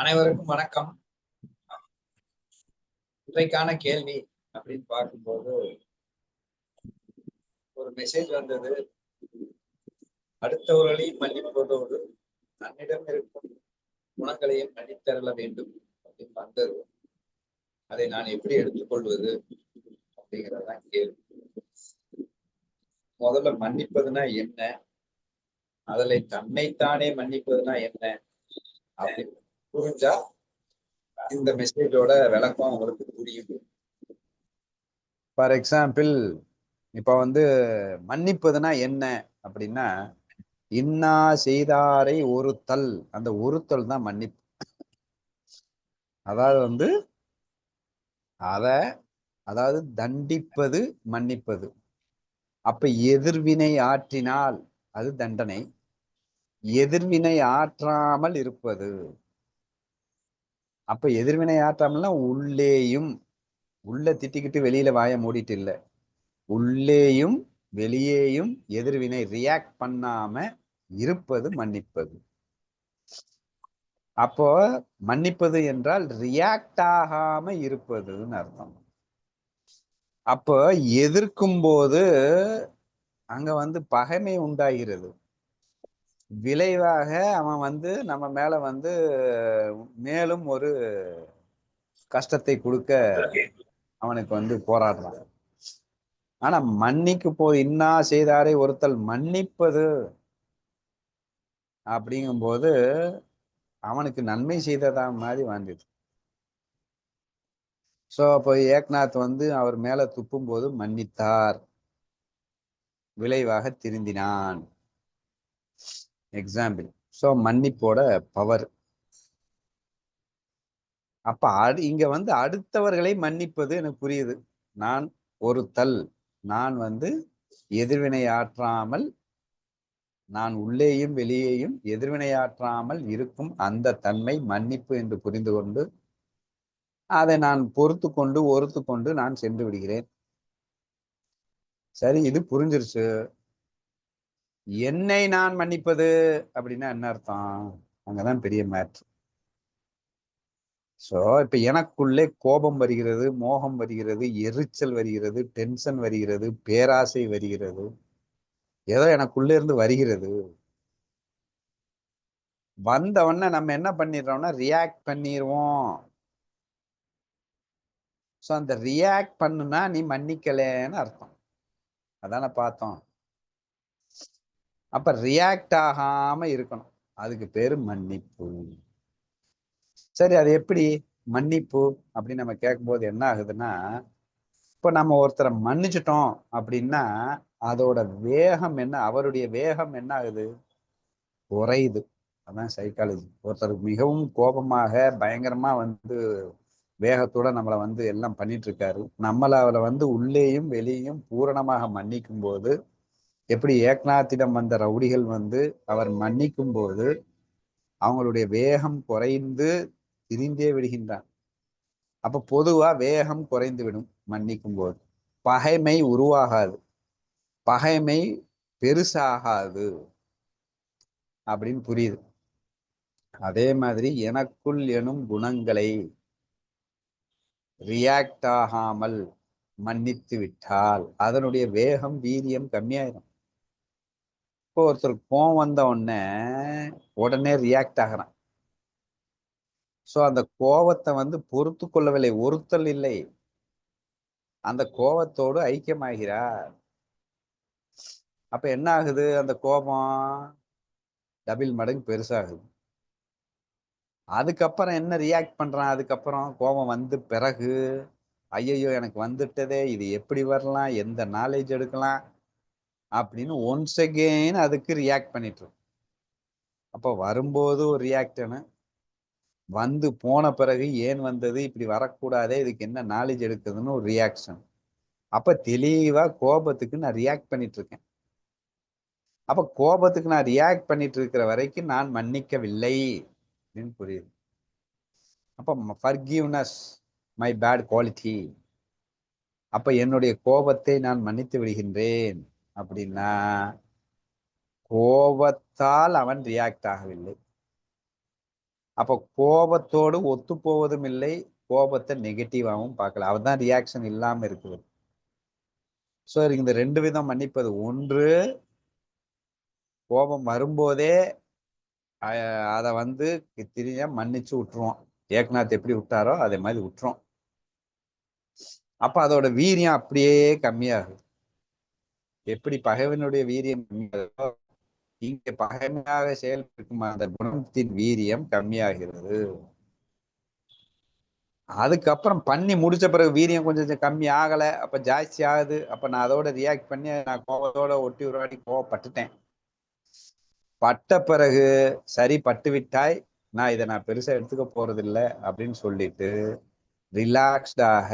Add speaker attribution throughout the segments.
Speaker 1: அனைவருக்கும் வணக்கம். இன்றைக்கான கேள்வி அப்படின்னு பார்க்கும்போது ஒரு மெசேஜ் வந்தது. அடுத்தவர்களையும் மன்னிப்பதோடு தன்னிடம் இருக்கும் குணங்களையும் மன்னித்தரல வேண்டும் அப்படின்னு வந்தது. அதை நான் எப்படி எடுத்துக்கொள்வது அப்படிங்கிறதான் கேள்வி. முதல்ல மன்னிப்பதுனா என்ன? அதில் தன்னைத்தானே மன்னிப்பதுனா என்ன? அப்படின்னு புரிஞ்சா இந்த மெசேஜோட விளக்கம் உங்களுக்கு புரியும். ஃபார் எக்ஸாம்பிள் இப்ப வந்து மன்னிப்பதுனா என்ன அப்படின்னா இன்னா செய்தாரை ஒருத்தல். அந்த ஒருத்தல் தான் மன்னிப்பு. அதாவது வந்து அத அதாவது தண்டிப்பது மன்னிப்பது. அப்ப எதிர்வினை ஆற்றினால் அது தண்டனை. எதிர்வினை ஆற்றாமல் இருப்பது. அப்ப எதிர்வினை ஆற்றாமல்னா உள்ளேயும் உள்ள திட்டிக்கிட்டு வெளியில வாய மூடிட்டு இல்ல. உள்ளேயும் வெளியேயும் எதிர்வினை ரியாக்ட் பண்ணாம இருப்பது மன்னிப்பது. அப்போ மன்னிப்பது என்றால் ரியாக்ட் ஆகாம இருப்பதுன்னு அர்த்தம். அப்போ எதிர்க்கும் போது அங்க வந்து பகைமை உண்டாகிறது. விளைவாக அவன் வந்து நம்ம மேல வந்து மேலும் ஒரு கஷ்டத்தை கொடுக்க அவனுக்கு வந்து போராடுறான். ஆனா மன்னிக்கு போது இன்னா செய்தாரை ஒருத்தல் மன்னிப்பது அப்படிங்கும்போது அவனுக்கு நன்மை செய்ததா மாதிரி வாழ்ந்தது சோ அப்போ ஏக்நாத் வந்து அவர் மேல துப்பும் போது மன்னித்தார். விளைவாக திருந்தினான். எக்ஸாம்பிள் ஸோ மன்னிப்போட பவர் அப்ப அடு இங்க வந்து அடுத்தவர்களை மன்னிப்பது எனக்கு புரியுது. நான் ஒருத்தல் நான் வந்து எதிர்வினை ஆற்றாமல் நான் உள்ளேயும் வெளியேயும் எதிர்வினையாற்றாமல் இருக்கும் அந்த தன்மை மன்னிப்பு என்று புரிந்து கொண்டு அதை நான் பொறுத்து கொண்டு ஒறுத்து கொண்டு நான் சென்று விடுகிறேன். சரி இது புரிஞ்சிருச்சு. என்னை நான் மன்னிப்பது அப்படின்னா என்ன அர்த்தம்? அங்கதான் பெரிய மேட்ரு ஸோ இப்ப எனக்குள்ளே கோபம் வருகிறது மோகம் வருகிறது எரிச்சல் வருகிறது டென்ஷன் வருகிறது பேராசை வருகிறது. ஏதோ எனக்குள்ளே இருந்து வருகிறது. வந்தவொடனே நம்ம என்ன பண்ணிடுறோம்னா ரியாக்ட் பண்ணிடுவோம் ஸோ அந்த ரியாக்ட் பண்ணுனா நீ மன்னிக்கலேன்னு அர்த்தம். அதான பார்த்தோம். அப்ப ரியாக்ட் ஆகாம இருக்கணும். அதுக்கு பேரு மன்னிப்பு. சரி அது எப்படி? மன்னிப்பு அப்படின்னு நம்ம கேட்கும்போது என்ன ஆகுதுன்னா இப்ப நம்ம ஒருத்தரை மன்னிச்சிட்டோம் அப்படின்னா அதோட வேகம் என்ன அவருடைய வேகம் என்ன ஆகுது? குறையுது. அதான் சைக்காலஜி ஒருத்தருக்கு மிகவும் கோபமாக பயங்கரமா வந்து வேகத்தோட நம்மளை வந்து எல்லாம் பண்ணிட்டு இருக்காரு. நம்மளை அவளை வந்து உள்ளேயும் வெளியேயும் பூரணமாக மன்னிக்கும் போது எப்படி ஏக்நாத்திடம் வந்த ரவுடிகள் வந்து அவர் மன்னிக்கும் போது அவங்களுடைய வேகம் குறைந்து திரிந்தே விடுகின்றான். அப்ப பொதுவா வேகம் குறைந்து விடும் மன்னிக்கும் போது பகைமை உருவாகாது. பகைமை பெருசாகாது அப்படின்னு புரியுது. அதே மாதிரி எனக்குள் எனும் குணங்களை ரியாக்ட் ஆகாமல் மன்னித்து விட்டால் அதனுடைய வேகம் வீரியம் கம்மியாயிடும் இப்போ ஒருத்தர் கோவம் வந்த உடனே உடனே ரியாக்ட் ஆகிறான். சோ அந்த கோபத்தை வந்து பொறுத்து கொள்ளவில்லை. ஒருத்தல் இல்லை. அந்த கோபத்தோடு ஐக்கியமாகிறார். அப்ப என்ன ஆகுது? அந்த கோபம் டபிள் மடங்கு பெருசாகுது. அதுக்கப்புறம் என்ன ரியாக்ட் பண்றான்? அதுக்கப்புறம் கோபம் வந்து பிறகு ஐயையோ எனக்கு வந்துட்டதே. இது எப்படி வரலாம்? எந்த நாலேஜ் எடுக்கலாம்? அப்படின்னு ஒன்ஸ் அகெயின் அதுக்கு ரியாக்ட் பண்ணிட்டு அப்போ வரும்போது ஒரு ரியாக்டனு வந்து போன பிறகு ஏன் வந்தது? இப்படி வரக்கூடாதே இதுக்கு என்ன நாலேஜ் எடுக்குதுன்னு ஒரு ரியாக்ஷன் அப்போ தெளிவாக கோபத்துக்கு நான் ரியாக்ட் பண்ணிட்டு இருக்கேன் அப்போ கோபத்துக்கு நான் ரியாக்ட் பண்ணிட்டு இருக்கிற வரைக்கும் நான் மன்னிக்கவில்லை அப்படின்னு புரியுது. அப்போ ஃபர்கிவ்னஸ் மை பேட் குவாலிட்டி அப்போ என்னுடைய கோபத்தை நான் மன்னித்து விடுகின்றேன். அப்படின்னா கோபத்தால் அவன் ரியாக்ட் ஆகவில்லை. அப்போ கோபத்தோடு ஒத்து போவதும் இல்லை கோபத்தை நெகட்டிவாகவும் பார்க்கல. அவன் தான் ரியாக்ஷன் இல்லாம இருக்குது ஸோ இந்த ரெண்டு விதம் மன்னிப்பது. ஒன்று கோபம் வரும்போதே அதை வந்து திரிய மன்னிச்சு விட்டுருவோம் ஏக்நாத் எப்படி விட்டாரோ அதே மாதிரி விட்டுரும். அப்ப அதோட வீரியம் அப்படியே கம்மியாகுது. எப்படி பகைவனுடைய வீரியம் இங்கே இங்க பகைமையாக செயல்படுக்கும் அந்த குணத்தின் வீரியம் கம்மியாகிறது. அதுக்கப்புறம் பண்ணி முடிச்ச பிறகு வீரியம் கொஞ்சம் கம்மி ஆகல அப்ப ஜாஸ்தி ஆகுது. அப்ப நான் அதோட ரியாக்ட் பண்ணி நான் கோபத்தோட ஒட்டி உருவாடி கோவப்பட்டுட்டேன் பட்ட பிறகு சரி பட்டு விட்டாய் நான் இதை நான் பெருசா எடுத்துக்க போறதில்லை அப்படின்னு சொல்லிட்டு ரிலாக்ஸ்டாக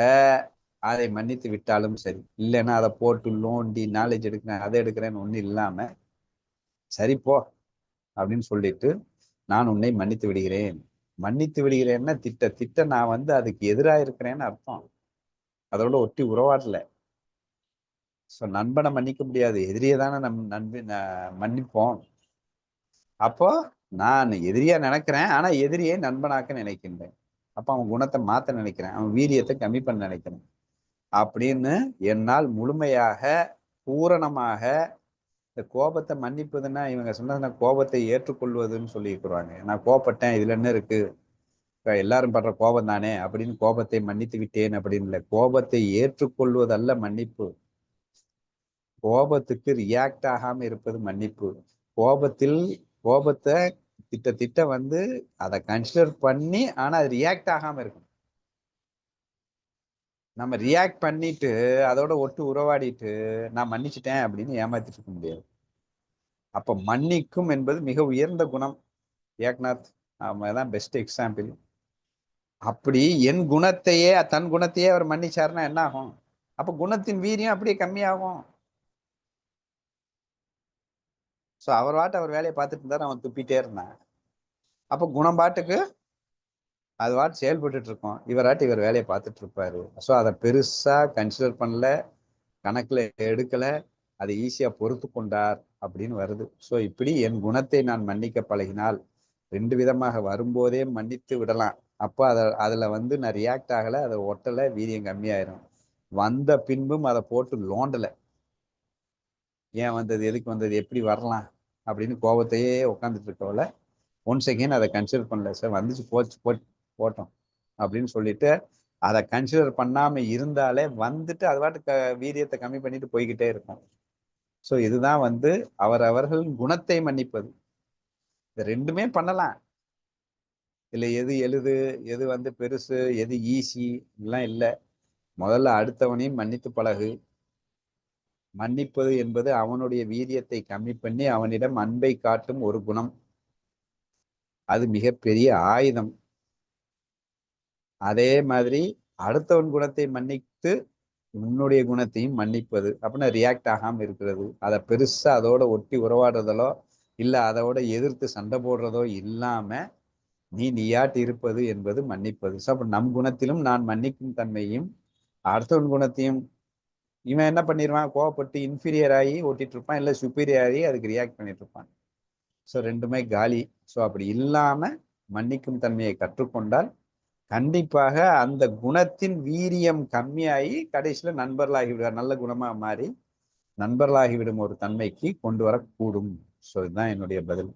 Speaker 1: அதை மன்னித்து விட்டாலும் சரி. இல்லைன்னா அதை போட்டு லோண்டி நாலேஜ் எடுக்கிறேன் அதை எடுக்கிறேன்னு ஒன்றும் இல்லாம சரி போ அப்படின்னு சொல்லிட்டு நான் உன்னை மன்னித்து விடுகிறேன். மன்னித்து விடுகிறேன்னா திட்ட திட்ட நான் வந்து அதுக்கு எதிராக இருக்கிறேன்னு அர்த்தம். அதோட ஒட்டி உறவாடல. ஸோ நண்பனை மன்னிக்க முடியாது. எதிரியை தானே நம் நண்பி மன்னிப்போம். அப்போ நான் எதிரியா நினைக்கிறேன். ஆனா எதிரியை நண்பனாக்க நினைக்கின்றேன். அப்ப அவன் குணத்தை மாத்த நினைக்கிறேன். அவன் வீரியத்தை கம்மி பண்ண நினைக்கிறேன். அப்படின்னு என்னால் முழுமையாக பூரணமாக இந்த கோபத்தை மன்னிப்பதுன்னா இவங்க சொன்னதுன்னா கோபத்தை ஏற்றுக்கொள்வதுன்னு சொல்லியிருக்கிறாங்க. நான் கோபப்பட்டேன் இதுல என்ன இருக்கு? எல்லாரும் படுற கோபம் தானே? அப்படின்னு கோபத்தை மன்னித்து விட்டேன் அப்படின்னு இல்லை. கோபத்தை ஏற்றுக்கொள்வதல்ல மன்னிப்பு. கோபத்துக்கு ரியாக்ட் ஆகாம இருப்பது மன்னிப்பு. கோபத்தில் கோபத்தை திட்ட திட்ட வந்து அதை கன்சிடர் பண்ணி ஆனா அது ரியாக்ட் ஆகாம இருக்கும் நம்ம ரியாக்ட் பண்ணிட்டு அதோட ஒட்டு உறவாடிட்டு நான் மன்னிச்சிட்டேன் அப்படின்னு ஏமாத்திட்டு இருக்க முடியாது. அப்ப மன்னிக்கும் என்பது மிக உயர்ந்த குணம். ஏக்நாத் தான் பெஸ்ட் எக்ஸாம்பிள் அப்படி என் குணத்தையே தன் குணத்தையே அவர் மன்னிச்சாருன்னா என்ன ஆகும்? அப்ப குணத்தின் வீரியம் அப்படியே கம்மியாகும். ஸோ அவர் வாட்டு அவர் வேலையை பார்த்துட்டு இருந்தார் அவன் துப்பிட்டே இருந்தான். அப்போ குணம் பாட்டுக்கு அது வாட் செயல்பட்டு இருக்கோம் இவராட்டி இவர் வேலையை பார்த்துட்டு இருப்பாரு ஸோ அதை பெருசா கன்சிடர் பண்ணல. கணக்குல எடுக்கல. அதை ஈஸியா பொறுத்து கொண்டார் அப்படின்னு வருது. ஸோ இப்படி என் குணத்தை நான் மன்னிக்க பழகினால் ரெண்டு விதமாக வரும்போதே மன்னித்து விடலாம். அப்போ அதை அதில் வந்து நான் ரியாக்ட் ஆகலை. அதை ஒட்டலை. வீரியம் கம்மியாயிரும். வந்த பின்பும் அதை போட்டு லோண்டலை. ஏன் வந்தது? எதுக்கு வந்தது? எப்படி வரலாம்? அப்படின்னு கோபத்தையே உட்காந்துட்டு இருக்கவள ஒன் செகண்ட் அதை கன்சிடர் பண்ணல. சார் வந்துச்சு. போச்சு போ போட்டோம். அப்படின்னு சொல்லிட்டு அதை கன்சிடர் பண்ணாம இருந்தாலே வந்துட்டு அது பாட்டு வீரியத்தை கம்மி பண்ணிட்டு போய்கிட்டே இருக்கும். ஸோ இதுதான் வந்து அவர் அவர்களின் குணத்தை மன்னிப்பது. இது ரெண்டுமே பண்ணலாம். இல்லை எது எழுது எது வந்து பெருசு எது ஈஸி இதெல்லாம் இல்லை. முதல்ல அடுத்தவனையும் மன்னித்து பழகு. மன்னிப்பது என்பது அவனுடைய வீரியத்தை கம்மி பண்ணி அவனிடம் அன்பை காட்டும் ஒரு குணம். அது மிகப்பெரிய ஆயுதம். அதே மாதிரி அடுத்தவன் குணத்தை மன்னித்து உன்னுடைய குணத்தையும் மன்னிப்பது. அப்படின்னா ரியாக்ட் ஆகாமல் இருக்கிறது. அதை பெருசாக அதோட ஒட்டி உறவாடுறதலோ இல்லை அதோட எதிர்த்து சண்டை போடுறதோ இல்லாமல் நீ நீயாட்டு இருப்பது என்பது மன்னிப்பது. ஸோ அப்போ நம் குணத்திலும் நான் மன்னிக்கும் தன்மையும் அடுத்தவன் குணத்தையும் இவன் என்ன பண்ணிடுவான் கோவப்பட்டு இன்ஃபீரியர் ஆகி ஓட்டிட்டு இருப்பான் இல்லை சுப்பீரியர் ஆகி அதுக்கு ரியாக்ட் பண்ணிட்டு இருப்பான் ஸோ ரெண்டுமே காலி. ஸோ அப்படி இல்லாமல் மன்னிக்கும் தன்மையை கற்றுக்கொண்டால் கண்டிப்பாக அந்த குணத்தின் வீரியம் கம்மியாகி கடைசியில நண்பர்களாகி விடுவார் நல்ல குணமா மாறி நண்பர்களாகிவிடும் ஒரு தன்மைக்கு கொண்டு வரக்கூடும். ஸோ இதுதான் என்னுடைய பதில்.